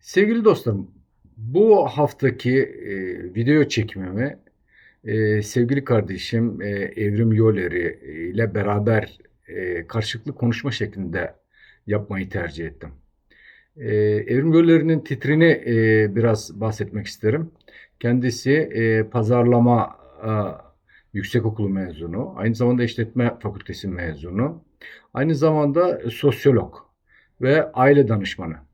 Sevgili dostlarım, bu haftaki e, video çekimimi e, sevgili kardeşim e, Evrim Yoleri ile beraber e, karşılıklı konuşma şeklinde yapmayı tercih ettim. E, Evrim Yoleri'nin titrini e, biraz bahsetmek isterim. Kendisi e, pazarlama e, yüksekokulu mezunu, aynı zamanda işletme fakültesi mezunu, aynı zamanda sosyolog ve aile danışmanı.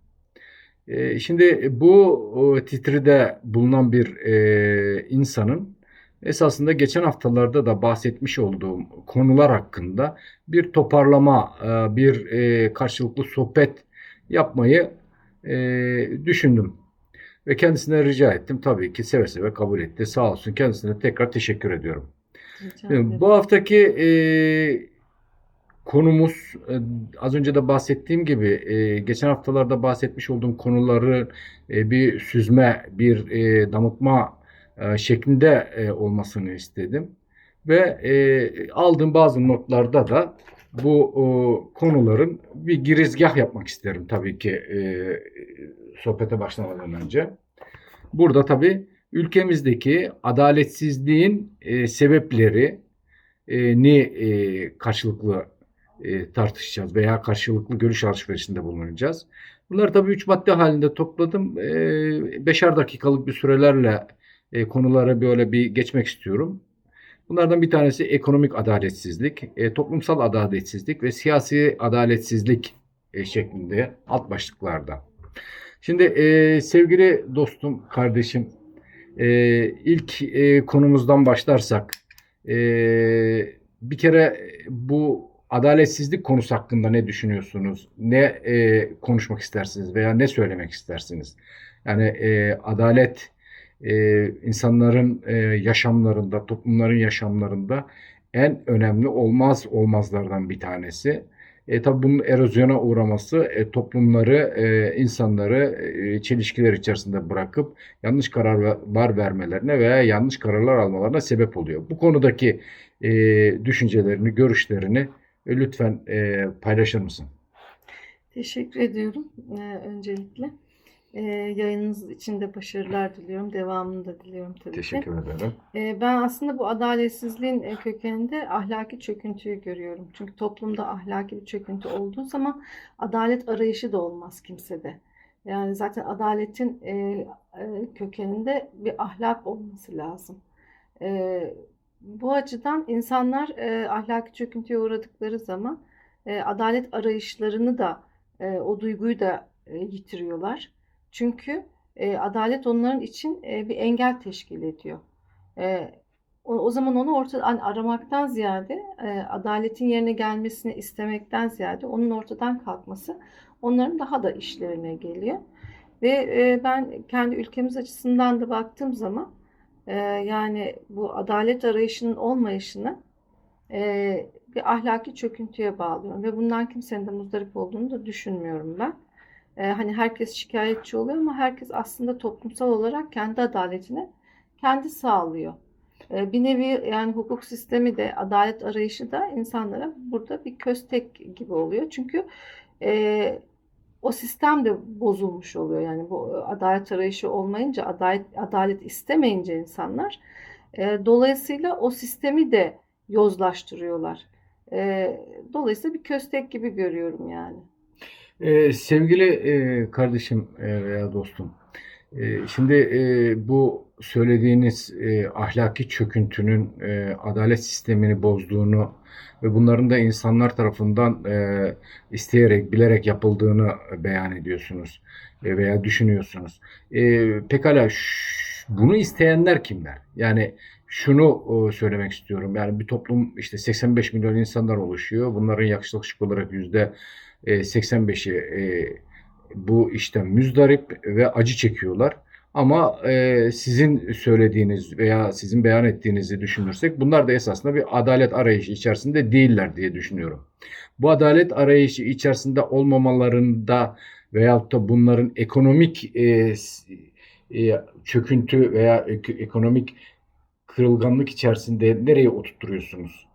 E, şimdi bu titride bulunan bir e, insanın esasında geçen haftalarda da bahsetmiş olduğum konular hakkında bir toparlama, e, bir e, karşılıklı sohbet yapmayı düşündüm. Ve kendisine rica ettim. Tabii ki seve seve kabul etti. Sağ olsun. Kendisine tekrar teşekkür ediyorum. Ederim. Bu haftaki konumuz e, az önce de bahsettiğim gibi e, geçen haftalarda bahsetmiş olduğum konuları e, bir süzme, bir damıtma şeklinde olmasını istedim. Ve aldığım bazı notlarda da bu konuların bir girizgah yapmak isterim tabii ki sohbete başlamadan önce. Burada tabii ülkemizdeki adaletsizliğin sebepleri ni karşılıklı e, tartışacağız veya karşılıklı görüş alışverişinde bulunacağız. Bunları tabii üç madde halinde topladım. E, beşer dakikalık bir sürelerle e, konulara böyle bir geçmek istiyorum. Bunlardan bir tanesi ekonomik adaletsizlik, e, toplumsal adaletsizlik ve siyasi adaletsizlik e, şeklinde alt başlıklarda. Şimdi e, sevgili dostum, kardeşim, e, ilk e, konumuzdan başlarsak, e, bir kere bu adaletsizlik konusu hakkında ne düşünüyorsunuz? Ne e, konuşmak istersiniz veya ne söylemek istersiniz? Yani e, adalet e, insanların e, yaşamlarında, toplumların yaşamlarında en önemli olmaz olmazlardan bir tanesi. E, tabii bunun erozyona uğraması e, toplumları, e, insanları e, çelişkiler içerisinde bırakıp yanlış kararlar vermelerine veya yanlış kararlar almalarına sebep oluyor. Bu konudaki e, düşüncelerini, görüşlerini lütfen e, paylaşır mısın? Teşekkür ediyorum e, öncelikle. E, yayınınız için de başarılar diliyorum. Devamını da diliyorum tabii ki. Teşekkür ederim. E, ben aslında bu adaletsizliğin e, kökeninde ahlaki çöküntüyü görüyorum. Çünkü toplumda ahlaki bir çöküntü olduğu zaman adalet arayışı da olmaz kimsede. Yani zaten adaletin e, e, kökeninde bir ahlak olması lazım. E, bu açıdan insanlar e, ahlaki çöküntüye uğradıkları zaman e, adalet arayışlarını da e, o duyguyu da e, yitiriyorlar. Çünkü e, adalet onların için e, bir engel teşkil ediyor. E, o, o zaman onu ortadan aramaktan ziyade e, adaletin yerine gelmesini istemekten ziyade onun ortadan kalkması onların daha da işlerine geliyor. Ve e, ben kendi ülkemiz açısından da baktığım zaman e, yani bu adalet arayışının olmayışını e, bir ahlaki çöküntüye bağlıyorum ve bundan kimsenin de muzdarip olduğunu da düşünmüyorum ben. E, hani herkes şikayetçi oluyor ama herkes aslında toplumsal olarak kendi adaletini kendi sağlıyor. E, bir nevi yani hukuk sistemi de adalet arayışı da insanlara burada bir köstek gibi oluyor. Çünkü e, o sistem de bozulmuş oluyor. Yani bu adalet arayışı olmayınca, adalet, adalet istemeyince insanlar e, dolayısıyla o sistemi de yozlaştırıyorlar. E, dolayısıyla bir köstek gibi görüyorum yani. Ee, sevgili e, kardeşim e, veya dostum, e, şimdi e, bu söylediğiniz e, ahlaki çöküntünün e, adalet sistemini bozduğunu ve bunların da insanlar tarafından isteyerek, bilerek yapıldığını beyan ediyorsunuz veya düşünüyorsunuz. Pekala bunu isteyenler kimler? Yani şunu söylemek istiyorum. Yani bir toplum işte 85 milyon insanlar oluşuyor. Bunların yaklaşık olarak yüzde e, 85'i e, bu işten müzdarip ve acı çekiyorlar. Ama e, sizin söylediğiniz veya sizin beyan ettiğinizi düşünürsek bunlar da esasında bir adalet arayışı içerisinde değiller diye düşünüyorum. Bu adalet arayışı içerisinde olmamalarında veyahut da bunların ekonomik e, e, çöküntü veya ek- ekonomik kırılganlık içerisinde nereye oturtturuyorsunuz?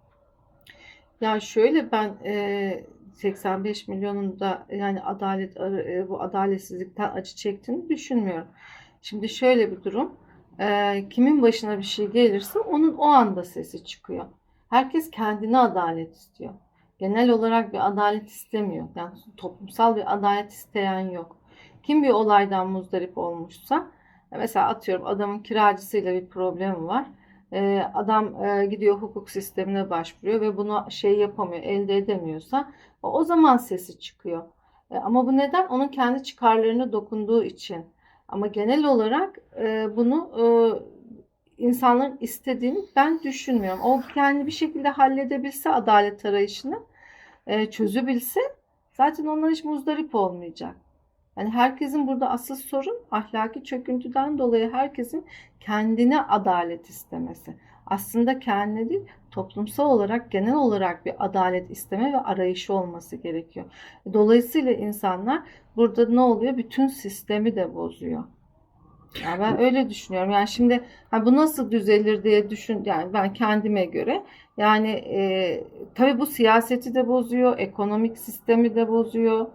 Ya şöyle ben e, 85 milyonun da yani adalet e, bu adaletsizlikten acı çektiğini düşünmüyorum. Şimdi şöyle bir durum. e, kimin başına bir şey gelirse onun o anda sesi çıkıyor. Herkes kendine adalet istiyor. Genel olarak bir adalet istemiyor. Yani toplumsal bir adalet isteyen yok. Kim bir olaydan muzdarip olmuşsa mesela atıyorum adamın kiracısıyla bir problemi var. Ee, adam e, gidiyor hukuk sistemine başvuruyor ve bunu şey yapamıyor, elde edemiyorsa o, zaman sesi çıkıyor. E, ama bu neden? Onun kendi çıkarlarına dokunduğu için. Ama genel olarak e, bunu insanların istediğini ben düşünmüyorum. O kendi bir şekilde halledebilse adalet arayışını, çözebilse zaten onlar hiç muzdarip olmayacak. Yani herkesin burada asıl sorun ahlaki çöküntüden dolayı herkesin kendine adalet istemesi. Aslında kendine değil, toplumsal olarak genel olarak bir adalet isteme ve arayışı olması gerekiyor. Dolayısıyla insanlar burada ne oluyor? Bütün sistemi de bozuyor. Yani ben öyle düşünüyorum. Yani şimdi ha bu nasıl düzelir diye düşün yani ben kendime göre yani e, tabii bu siyaseti de bozuyor, ekonomik sistemi de bozuyor.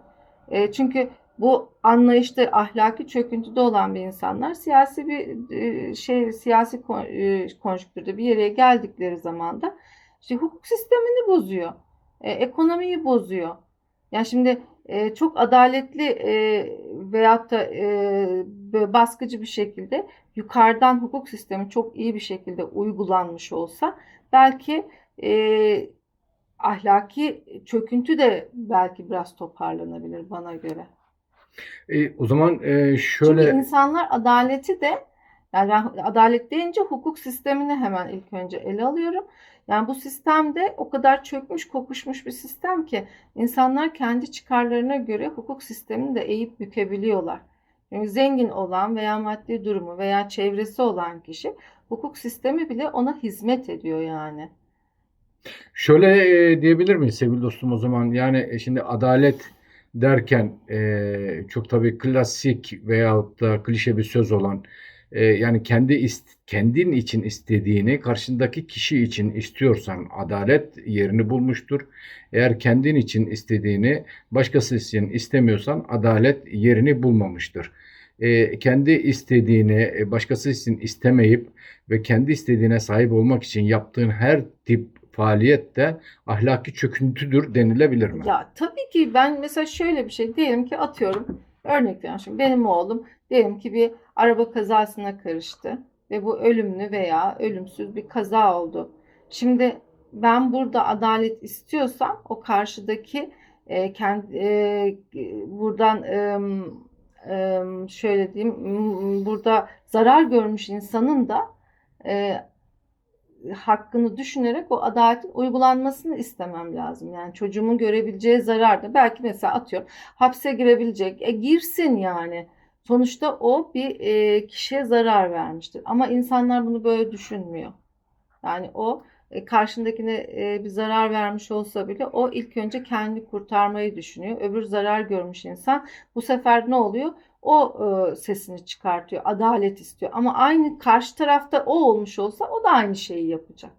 E, çünkü bu anlayışta ahlaki çöküntüde olan bir insanlar siyasi bir e, şey siyasi e, konjüktürde bir yere geldikleri zaman da işte hukuk sistemini bozuyor. E, ekonomiyi bozuyor. Yani şimdi çok adaletli e, veyahut da baskıcı bir şekilde yukarıdan hukuk sistemi çok iyi bir şekilde uygulanmış olsa belki ahlaki çöküntü de belki biraz toparlanabilir bana göre. E, o zaman e, şöyle Çünkü insanlar adaleti de yani ben adalet deyince hukuk sistemini hemen ilk önce ele alıyorum. Yani bu sistemde o kadar çökmüş, kokuşmuş bir sistem ki insanlar kendi çıkarlarına göre hukuk sistemini de eğip bükebiliyorlar. Yani zengin olan veya maddi durumu veya çevresi olan kişi hukuk sistemi bile ona hizmet ediyor yani. Şöyle e, diyebilir miyiz sevgili dostum o zaman? Yani e, şimdi adalet derken e, çok tabii klasik veyahut da klişe bir söz olan e, yani kendi ist, kendin için istediğini karşındaki kişi için istiyorsan adalet yerini bulmuştur. Eğer kendin için istediğini başkası için istemiyorsan adalet yerini bulmamıştır. E, kendi istediğini e, başkası için istemeyip ve kendi istediğine sahip olmak için yaptığın her tip faaliyet de ahlaki çöküntüdür denilebilir mi? Ya tabii ki ben mesela şöyle bir şey diyelim ki atıyorum örnek veriyorum şimdi benim oğlum diyelim ki bir araba kazasına karıştı ve bu ölümlü veya ölümsüz bir kaza oldu. Şimdi ben burada adalet istiyorsam o karşıdaki e, kendi e, buradan em, em, şöyle diyeyim burada zarar görmüş insanın da e, hakkını düşünerek o adaletin uygulanmasını istemem lazım. Yani çocuğumun görebileceği zarar da belki mesela atıyorum hapse girebilecek. E girsin yani. Sonuçta o bir e, kişiye zarar vermiştir. Ama insanlar bunu böyle düşünmüyor. Yani o e, karşındakine e, bir zarar vermiş olsa bile o ilk önce kendi kurtarmayı düşünüyor. Öbür zarar görmüş insan bu sefer ne oluyor? O e, sesini çıkartıyor, adalet istiyor. Ama aynı karşı tarafta o olmuş olsa o da aynı şeyi yapacak.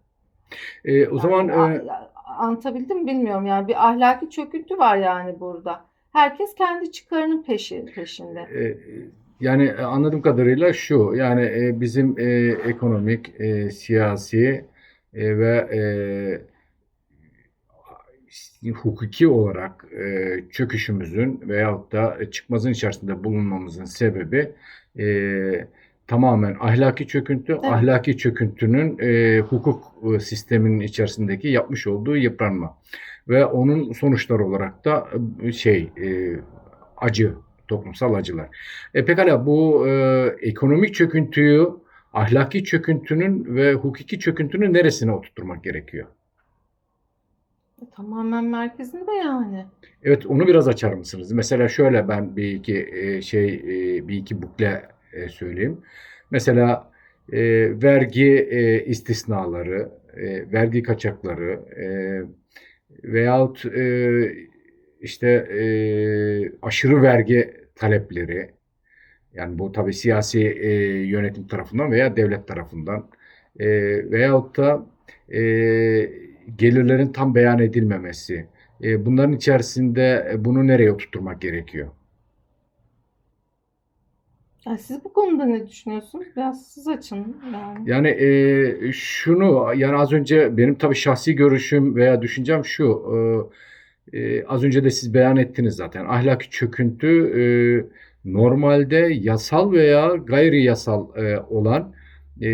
E, o zaman Yani, e, anlatabildim mi bilmiyorum. Yani bir ahlaki çöküntü var yani burada. Herkes kendi çıkarının peşi, peşinde. e, yani e, anladığım kadarıyla şu yani e, bizim e, ekonomik, e, siyasi e, ve e, hukuki olarak e, çöküşümüzün veyahut da çıkmazın içerisinde bulunmamızın sebebi e, tamamen ahlaki çöküntü. Evet. Ahlaki çöküntünün e, hukuk e, sisteminin içerisindeki yapmış olduğu yıpranma ve onun sonuçları olarak da e, şey e, acı, toplumsal acılar. E pekala bu e, ekonomik çöküntüyü ahlaki çöküntünün ve hukuki çöküntünün neresine oturtturmak gerekiyor? Tamamen merkezinde yani. Evet, onu biraz açar mısınız? Mesela şöyle ben bir iki e, şey e, bir iki bukle e, söyleyeyim. Mesela vergi istisnaları, vergi kaçakları e, veyahut işte aşırı vergi talepleri yani bu tabii siyasi e, yönetim tarafından veya devlet tarafından e, veyahut da e, gelirlerin tam beyan edilmemesi E, bunların içerisinde e, bunu nereye oturtturmak gerekiyor? Yani siz bu konuda ne düşünüyorsunuz? Biraz siz açın yani. Yani e, şunu yani az önce benim tabii şahsi görüşüm veya düşüncem şu. e, e, az önce de siz beyan ettiniz zaten. Ahlaki çöküntü e, normalde yasal veya gayri yasal e, olan e,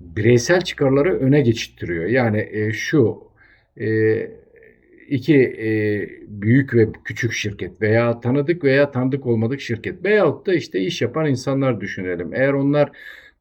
bireysel çıkarları öne geçittiriyor. Yani e, şu e, iki e, büyük ve küçük şirket veya tanıdık veya tanıdık olmadık şirket veyahut da işte iş yapan insanlar düşünelim. Eğer onlar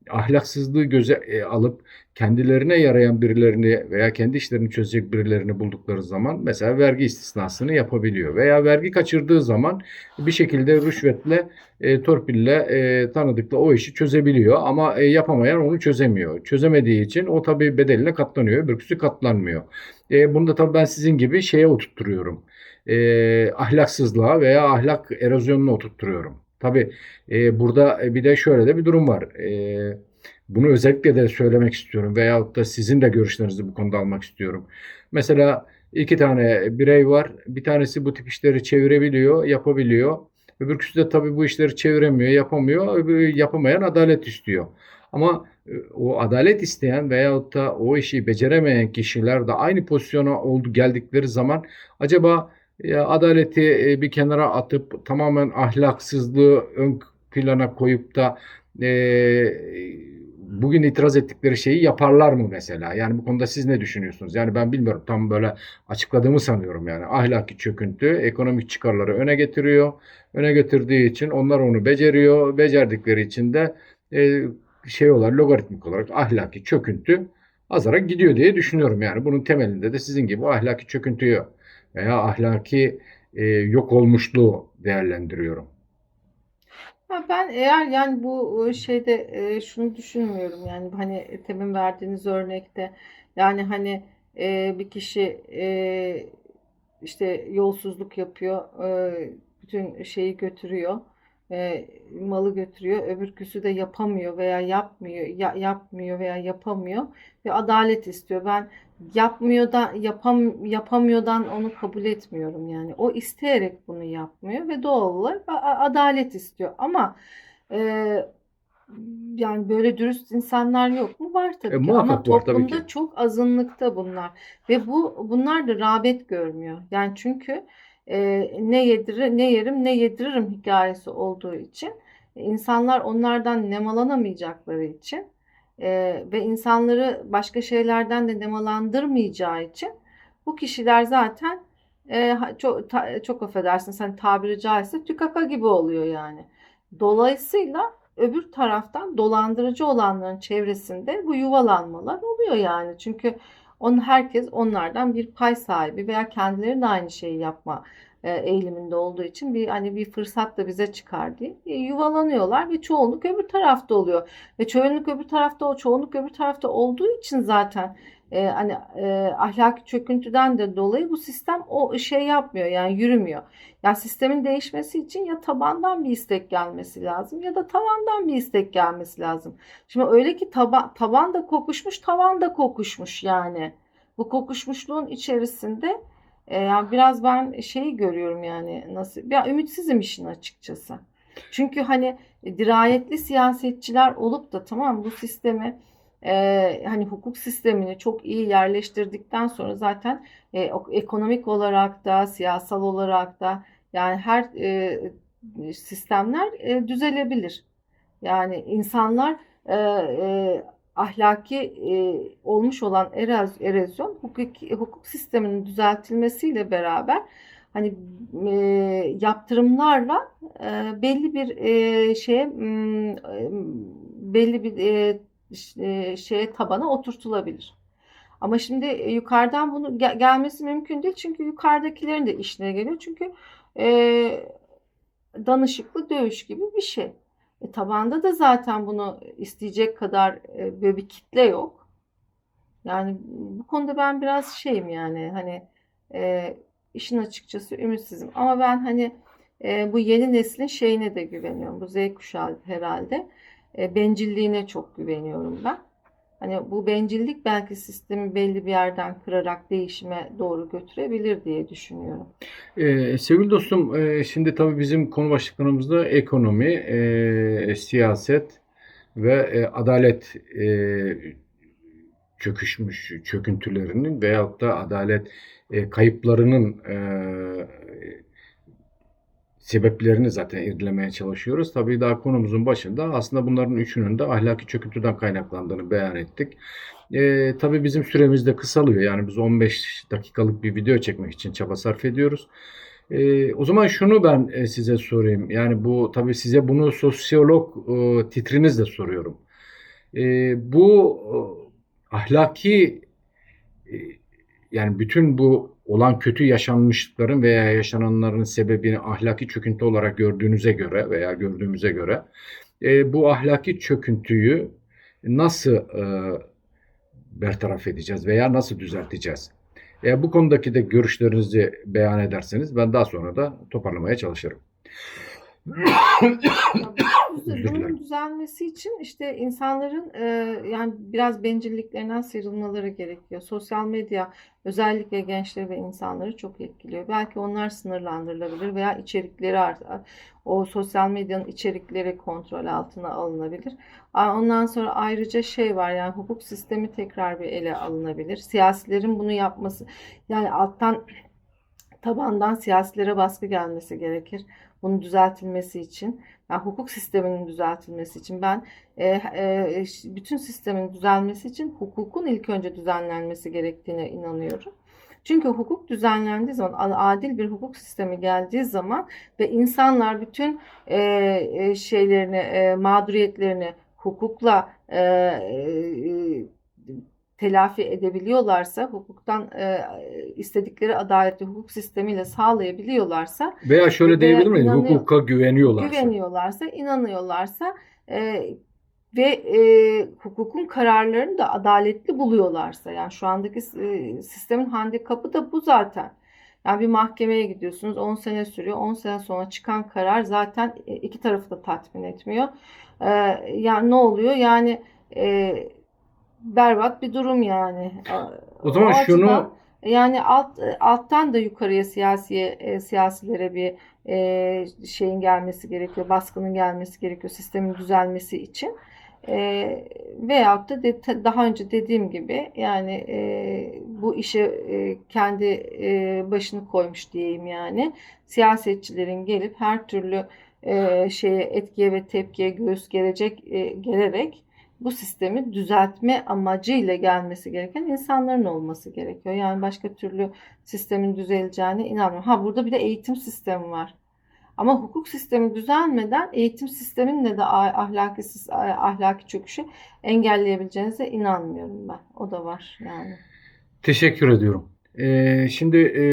ahlaksızlığı göze e, alıp kendilerine yarayan birilerini veya kendi işlerini çözecek birilerini buldukları zaman mesela vergi istisnasını yapabiliyor. Veya vergi kaçırdığı zaman bir şekilde rüşvetle, e, torpille, e, tanıdıkla o işi çözebiliyor. Ama e, yapamayan onu çözemiyor. Çözemediği için o tabii bedeline katlanıyor, öbürküsü katlanmıyor. E, bunu da tabii ben sizin gibi şeye oturtturuyorum. E, ahlaksızlığa veya ahlak erozyonuna oturtturuyorum. Tabii e, burada bir de şöyle de bir durum var. E, bunu özellikle de söylemek istiyorum veyahut da sizin de görüşlerinizi bu konuda almak istiyorum. Mesela iki tane birey var. Bir tanesi bu tip işleri çevirebiliyor, yapabiliyor. Öbürküsü de tabii bu işleri çeviremiyor, yapamıyor. Öbürü yapamayan adalet istiyor. Ama e, o adalet isteyen veyahut da o işi beceremeyen kişiler de aynı pozisyona oldu geldikleri zaman acaba adaleti e, bir kenara atıp tamamen ahlaksızlığı ön plana koyup da e, bugün itiraz ettikleri şeyi yaparlar mı mesela? Yani bu konuda siz ne düşünüyorsunuz? Yani ben bilmiyorum tam böyle açıkladığımı sanıyorum yani. Ahlaki çöküntü ekonomik çıkarları öne getiriyor. Öne getirdiği için onlar onu beceriyor. Becerdikleri için de e, şey olarak logaritmik olarak ahlaki çöküntü azarak gidiyor diye düşünüyorum yani. Bunun temelinde de sizin gibi ahlaki çöküntüyü veya ahlaki e, yok olmuşluğu değerlendiriyorum. Ben eğer yani bu e, şeyde e, şunu düşünmüyorum yani hani temin verdiğiniz örnekte yani hani e, bir kişi e, işte yolsuzluk yapıyor e, bütün şeyi götürüyor e, malı götürüyor öbürküsü de yapamıyor veya yapmıyor ya- yapmıyor veya yapamıyor ve adalet istiyor ben yapmıyor da yapam yapamıyordan onu kabul etmiyorum yani o isteyerek bunu yapmıyor ve doğal olarak adalet istiyor ama e, yani böyle dürüst insanlar yok mu? Var tabii E, ki ama var tabii toplumda ki. çok azınlıkta bunlar ve bu bunlar da rağbet görmüyor. Yani çünkü e, ne yedirir ne yerim ne yediririm hikayesi olduğu için insanlar onlardan nemalamayacakları için e, ve insanları başka şeylerden de nemalandırmayacağı için bu kişiler zaten e, çok ta- çok affedersin sen tabiri caizse tükaka gibi oluyor yani. Dolayısıyla öbür taraftan dolandırıcı olanların çevresinde bu yuvalanmalar oluyor yani. Çünkü on, herkes onlardan bir pay sahibi veya kendileri de aynı şeyi yapma eğiliminde olduğu için bir hani bir fırsat da bize çıkar diye e, yuvalanıyorlar ve çoğunluk öbür tarafta oluyor. Ve çoğunluk öbür tarafta o çoğunluk öbür tarafta olduğu için zaten e, hani e, ahlaki çöküntüden de dolayı bu sistem o şey yapmıyor yani yürümüyor. Ya sistemin değişmesi için ya tabandan bir istek gelmesi lazım ya da tavandan bir istek gelmesi lazım. Şimdi öyle ki taba, taban da kokuşmuş, tavan da kokuşmuş yani. Bu kokuşmuşluğun içerisinde e, yani biraz ben şeyi görüyorum yani nasıl ya ümitsizim işin açıkçası. Çünkü hani dirayetli siyasetçiler olup da tamam bu sistemi e, hani hukuk sistemini çok iyi yerleştirdikten sonra zaten e, ekonomik olarak da siyasal olarak da yani her e, sistemler e, düzelebilir. Yani insanlar e, e, ahlaki e, olmuş olan eroz- erozyon hukuk, hukuk sisteminin düzeltilmesiyle beraber hani e, yaptırımlarla e, belli bir e, şeye e, belli bir e, e, şeye tabana oturtulabilir. Ama şimdi e, yukarıdan bunu gel- gelmesi mümkün değil çünkü yukarıdakilerin de işine geliyor. Çünkü e, danışıklı dövüş gibi bir şey. E, tabanda da zaten bunu isteyecek kadar e, böyle bir kitle yok. Yani bu konuda ben biraz şeyim yani hani e, işin açıkçası ümitsizim. Ama ben hani e, bu yeni neslin şeyine de güveniyorum. Bu Z kuşağı herhalde. E, bencilliğine çok güveniyorum ben. Hani bu bencillik belki sistemi belli bir yerden kırarak değişime doğru götürebilir diye düşünüyorum. Ee, sevgili dostum, e, şimdi tabii bizim konu başlıklarımızda ekonomi, e, siyaset ve e, adalet e, çöküşmüş çöküntülerinin veyahut da adalet e, kayıplarının e, sebeplerini zaten irdelemeye çalışıyoruz. Tabii daha konumuzun başında aslında bunların üçünün de ahlaki çöküntüden kaynaklandığını beyan ettik. E, tabii bizim süremiz de kısalıyor. Yani biz 15 dakikalık bir video çekmek için çaba sarf ediyoruz. E, o zaman şunu ben e, size sorayım. Yani bu tabii size bunu sosyolog e, titrinizle soruyorum. E, bu e, ahlaki e, yani bütün bu olan kötü yaşanmışlıkların veya yaşananların sebebini ahlaki çöküntü olarak gördüğünüze göre veya gördüğümüze göre e, bu ahlaki çöküntüyü nasıl e, bertaraf edeceğiz veya nasıl düzelteceğiz? Eğer bu konudaki de görüşlerinizi beyan ederseniz ben daha sonra da toparlamaya çalışırım. Dilerim. Bunun düzelmesi için işte insanların e, yani biraz bencilliklerinden sıyrılmaları gerekiyor. Sosyal medya özellikle gençleri ve insanları çok etkiliyor. Belki onlar sınırlandırılabilir veya içerikleri art- o sosyal medyanın içerikleri kontrol altına alınabilir. Ondan sonra ayrıca şey var yani hukuk sistemi tekrar bir ele alınabilir. Siyasilerin bunu yapması yani alttan tabandan siyasilere baskı gelmesi gerekir. Bunun düzeltilmesi için. Yani hukuk sisteminin düzeltilmesi için ben e, e, bütün sistemin düzelmesi için hukukun ilk önce düzenlenmesi gerektiğine inanıyorum. Çünkü hukuk düzenlendiği zaman, adil bir hukuk sistemi geldiği zaman ve insanlar bütün e, e, şeylerini, e, mağduriyetlerini hukukla e, e, telafi edebiliyorlarsa, hukuktan e, istedikleri adaletli hukuk sistemiyle sağlayabiliyorlarsa Veya şöyle Veya diyebilir miyiz? Hukuka güveniyorlarsa. güveniyorlarsa, inanıyorlarsa e, ve e, hukukun kararlarını da adaletli buluyorlarsa yani şu andaki e, sistemin handikapı da bu zaten. Yani bir mahkemeye gidiyorsunuz 10 sene sürüyor. 10 sene sonra çıkan karar zaten e, iki tarafı da tatmin etmiyor. E, yani ne oluyor? Yani e, berbat bir durum yani. O zaman şunu- açıdan yani alt alttan da yukarıya siyasiye e, siyasilere bir e, şeyin gelmesi gerekiyor, baskının gelmesi gerekiyor sistemin düzelmesi için. E, veyahut da de- daha önce dediğim gibi yani e, bu işe e, kendi e, başını koymuş diyeyim yani siyasetçilerin gelip her türlü e, şeye etkiye ve tepkiye göğüs gelecek e, gelerek bu sistemi düzeltme amacıyla gelmesi gereken insanların olması gerekiyor. Yani başka türlü sistemin düzeleceğine inanmıyorum. Ha burada bir de eğitim sistemi var. Ama hukuk sistemi düzelmeden eğitim sisteminin de ah- ahlaki ahlaki çöküşü engelleyebileceğinize inanmıyorum ben. O da var yani. Teşekkür ediyorum. Ee, şimdi e,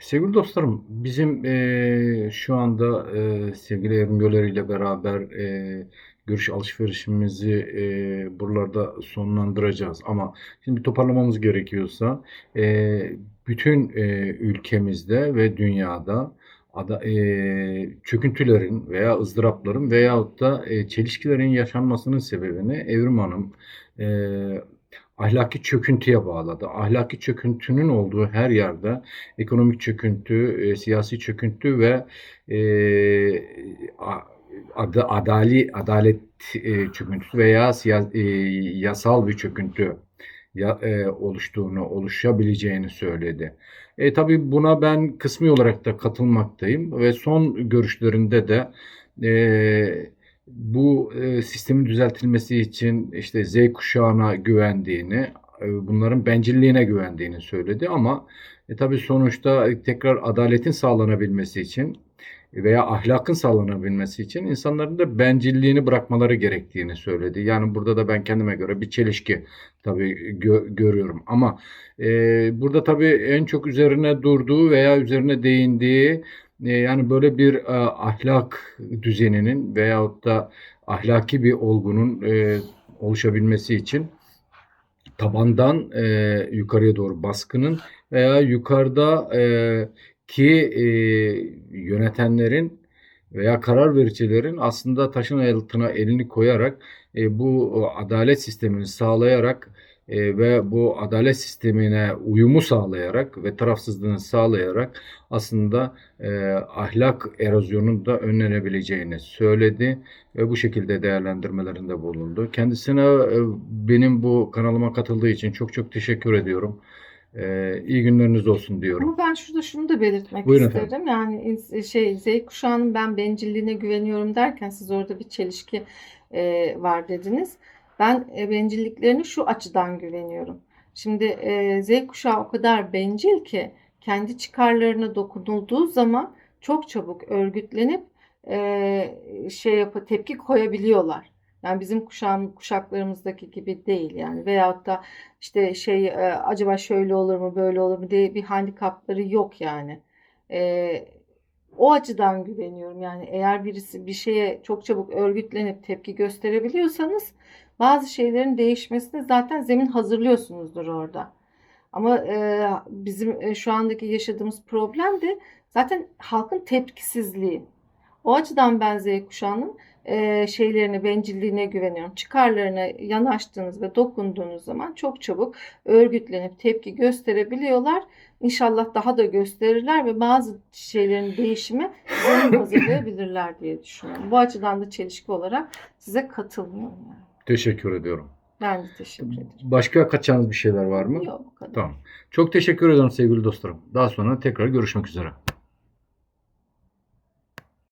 sevgili dostlarım, bizim e, şu anda e, sevgili Evrim Göler ile beraber e, görüş alışverişimizi e, buralarda sonlandıracağız. Ama şimdi toparlamamız gerekiyorsa e, bütün e, ülkemizde ve dünyada ada, e, çöküntülerin veya ızdırapların veyahut da e, çelişkilerin yaşanmasının sebebini Evrim Hanım e, ahlaki çöküntüye bağladı. Ahlaki çöküntünün olduğu her yerde ekonomik çöküntü, e, siyasi çöküntü ve e, a- ad- adali adalet e, çöküntüsü veya siya- e, yasal bir çöküntü ya, e, oluştuğunu, oluşabileceğini söyledi. E, tabii buna ben kısmi olarak da katılmaktayım ve son görüşlerinde de e, bu e, sistemin düzeltilmesi için işte Z kuşağına güvendiğini, e, bunların bencilliğine güvendiğini söyledi ama e, tabii sonuçta tekrar adaletin sağlanabilmesi için veya ahlakın sağlanabilmesi için insanların da bencilliğini bırakmaları gerektiğini söyledi. Yani burada da ben kendime göre bir çelişki tabii gö- görüyorum ama e, burada tabii en çok üzerine durduğu veya üzerine değindiği e, yani böyle bir e, ahlak düzeninin veyahut da ahlaki bir olgunun e, oluşabilmesi için tabandan e, yukarıya doğru baskının veya yukarıda e, ki e, yönetenlerin veya karar vericilerin aslında taşın altına elini koyarak e, bu adalet sistemini sağlayarak e, ve bu adalet sistemine uyumu sağlayarak ve tarafsızlığını sağlayarak aslında e, ahlak erozyonunu da önlenebileceğini söyledi ve bu şekilde değerlendirmelerinde bulundu. Kendisine e, benim bu kanalıma katıldığı için çok çok teşekkür ediyorum. E, iyi günleriniz olsun diyorum. Ama ben şurada şunu da belirtmek Buyurun isterim. efendim. Yani ins- şey Z kuşağının ben bencilliğine güveniyorum derken siz orada bir çelişki e, var dediniz. Ben e, bencilliklerine şu açıdan güveniyorum. Şimdi e, Z kuşağı o kadar bencil ki kendi çıkarlarına dokunulduğu zaman çok çabuk örgütlenip e, şey yapı tepki koyabiliyorlar. Yani bizim kuşağım, kuşaklarımızdaki gibi değil yani veyahut da işte şey e, acaba şöyle olur mu böyle olur mu diye bir handikapları yok yani. E, o açıdan güveniyorum yani eğer birisi bir şeye çok çabuk örgütlenip tepki gösterebiliyorsanız bazı şeylerin değişmesine zaten zemin hazırlıyorsunuzdur orada. Ama e, bizim e, şu andaki yaşadığımız problem de zaten halkın tepkisizliği. O açıdan ben Z kuşağının e, şeylerine, bencilliğine güveniyorum. Çıkarlarına yanaştığınız ve dokunduğunuz zaman çok çabuk örgütlenip tepki gösterebiliyorlar. İnşallah daha da gösterirler ve bazı şeylerin değişimi zemin hazırlayabilirler diye düşünüyorum. Bu açıdan da çelişki olarak size katılmıyorum. Yani. Teşekkür ediyorum. Ben de teşekkür ederim. Başka kaçacağınız bir şeyler var mı? Yok bu kadar. Tamam. Çok teşekkür ederim sevgili dostlarım. Daha sonra tekrar görüşmek üzere.